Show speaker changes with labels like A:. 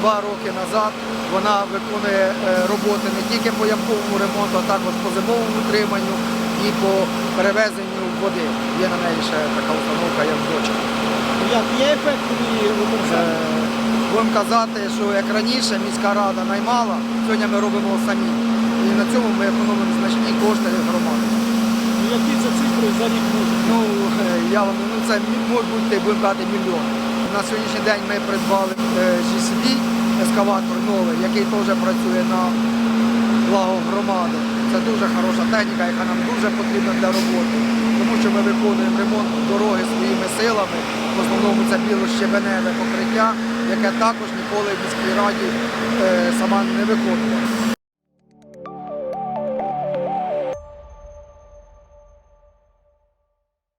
A: два роки назад. Вона виконує е, роботи не тільки по ямковому ремонту, а також по зимовому утриманню і по перевезенню води. Є на неї ще така установка, як дочка.
B: Як є ефект?
A: Е, Будемо казати, що як раніше міська рада наймала, сьогодні ми робимо самі. І на цьому ми економимо значні кошти громади.
B: Ну, Які це цифри за рік можуть?
A: Ну, е, я вам ну це можуть бути, будемо казати, мільйон. На сьогоднішній день ми придбали е, GCB, ескаватор новий, який теж працює на благо громади. Це дуже хороша техніка, яка нам дуже потрібна для роботи. Тому що ми виконуємо ремонт дороги своїми силами. В основному це білощебеневе покриття, яке також ніколи в міській раді е, сама не виконувала.